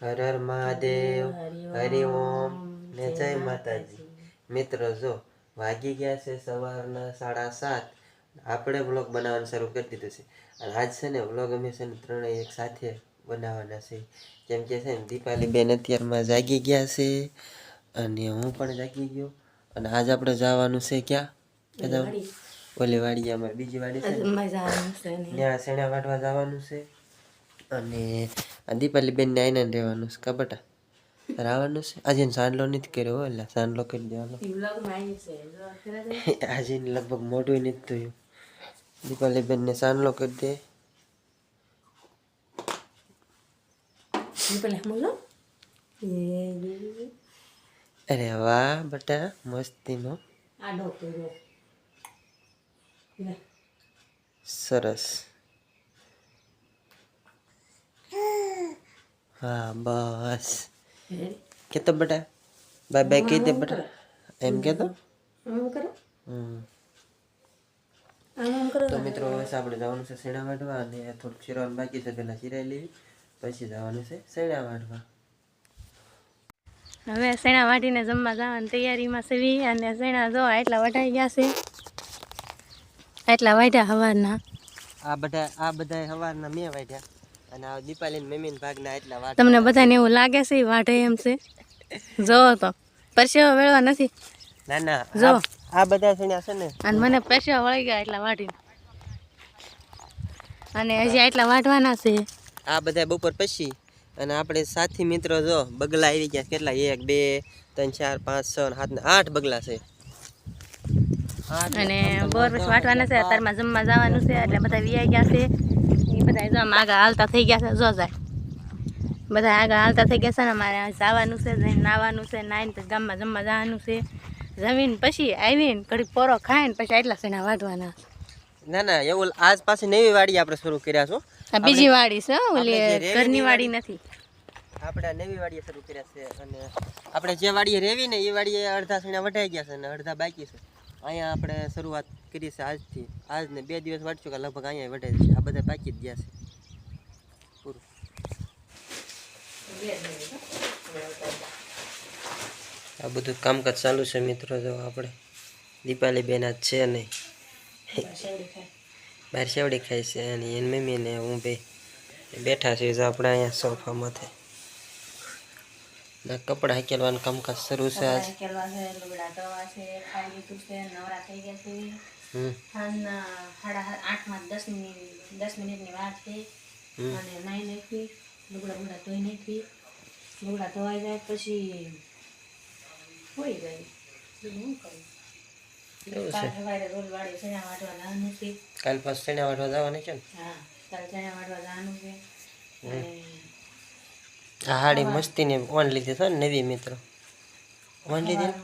હર હર મહાદેવ હરિ ઓમ ને જય માતાજી. મિત્રો જો વાગી ગયા છે સવારના સાડા સાત. આપણે વ્લોગ બનાવવાનું શરૂ કરી દીધું છે. અને આજ છે ને વ્લોગ અમે છે ને ત્રણેય એક સાથે બનાવવાના છે. કેમ કે છે ને દીપાલી બેન અત્યારમાં જાગી ગયા છે અને હું પણ જાગી ગયો. અને આજ આપણે જવાનું છે ક્યાં? ઓલી વાડી. અમારી બીજી વાડી છે ત્યાં શેણા વાટવા જવાનું છે. અને આ દીપાલી બેનને આઈને રહેવાનું છે કબટા રાવાનું છે? આજે સાંડલો નથી કર્યો એટલે સાંડલો કરી દેવાનો. આજે લગભગ મોઢું નથી થયું દીપાલી બેનને સાંડલો કરી દે. અરે વાહ બટા મસ્તીનો. સરસ. હા બસ. કે તો બટા? બાય બાય કહી દે બેટા. એમ કે તો તો મિત્રો હવે આપણે જવાનું છે શેણા વાટવા અને થોડુંક શીરવાનું બાકી છે પહેલાં ચીરાઈ લેવી પછી જવાનું છે શેણા વાટવા હવે શેણા વાટીને જમવા જવાની તૈયારીમાં સેવી અને શેણા જો એટલા વટાઈ ગયા છે. એટલા વાટ્યા હવારના. આ બધા આ બધા સવારના મેં વાટ્યા અને આ દીપાલી મમ્મીના ભાગના એટલા વાટ તમને બધાને એવું લાગે છે વાઢે એમ છે? જો તો પરસેવો વેળવા નથી. ના ના જો. આ- બધા છે ને. અને મને પરસેવા વળી ગયા એટલા વાટીને. અને હજી આટલા વાટવાના છે. આ બધા બપોર પછી. અને આપણે સાથી મિત્રો જો બગલા આવી ગયા કેટલા? એક બે ત્રણ ચાર પાંચ છ સાત ને આઠ બગલા છે. અને બોર પછી વાટવાના છે. અત્યારમાં જમવા જવાનું છે. એટલે બધા વિયાઈ ગયા છે. બધા જો આગળ હાલતા થઈ ગયા છે જો જાય. બધા આગળ હાલતા થઈ ગયા છે ને મારે જવાનું છે જઈને નાવાનું છે નાઈને પછી ગામમાં જમવા જવાનું છે. જમીન પછી આવીને ઘડી પોરો ખાઈને પછી આટલા સેના વાઢવાના. ના ના એવું આજ પાસે નવી વાડી આપણે શરૂ કર્યા છો. બીજી વાડી છે ઓલી ઘરની વાડી નથી. આપણે નવી વાડીએ શરૂ કર્યા છે અને આપણે જે વાડીએ રેવી ને એ વાડીએ અડધા સીણા વટાઈ ગયા છે અને અડધા બાકી છે. અહીંયા આપણે શરૂઆત કરી છે આજથી. આજને બે દિવસ વાંચશું કે લગભગ અહીંયા વટાઈ જશે આ બધા પાકી જ ગયા છે. પૂરું. આ બધું કામકાજ ચાલુ છે મિત્રો, જો આપણે દીપાલી બેન આજ છે નહીં. બહાર સેવડી ખાય છે અને એની મમ્મી ને હું બે બેઠા છીએ આપણે અહીંયા સોફા માથે કપડાં હકેલવાનું કામકાજ શરૂ છે આજ. લુગડા ધોવા છે ખાઈ લીધું છે નવરા થઈ ગયા છે. હમ. સાંજના સાડા આઠમાં દસ મિનિટ દસ મિનિટની વાર છે. અને નાઈ નાખી લુગડા બુગડા ધોઈ નાખી. લુગડા ધોવાઈ જાય પછી હોઈ જાય. શું કરું? કાલ છે. સવારે રોજ વાળી ચણા વાટવા જવાનું છે. કાલ પાછું ચણા વાટવા જવાનું છે હા કાલ ચણા વાટવા જવાનું છે. અને આ હાડી મસ્તીની ઓન લીધી છે નવી મિત્રો. ઓન લીધી છે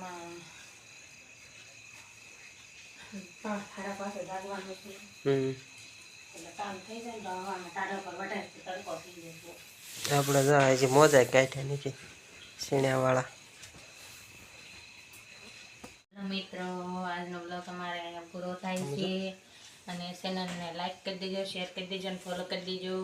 જાય જાય આપણે જો હજી મોજા કાઢ્યા નથી સીણાવાળા મિત્રો, આજનો બ્લોગ અમારે અહીંયા પૂરો થાય છે. અને ચેનલને લાઈક કરી દેજો શેર કરી દેજો અને ફોલો કરી દેજો.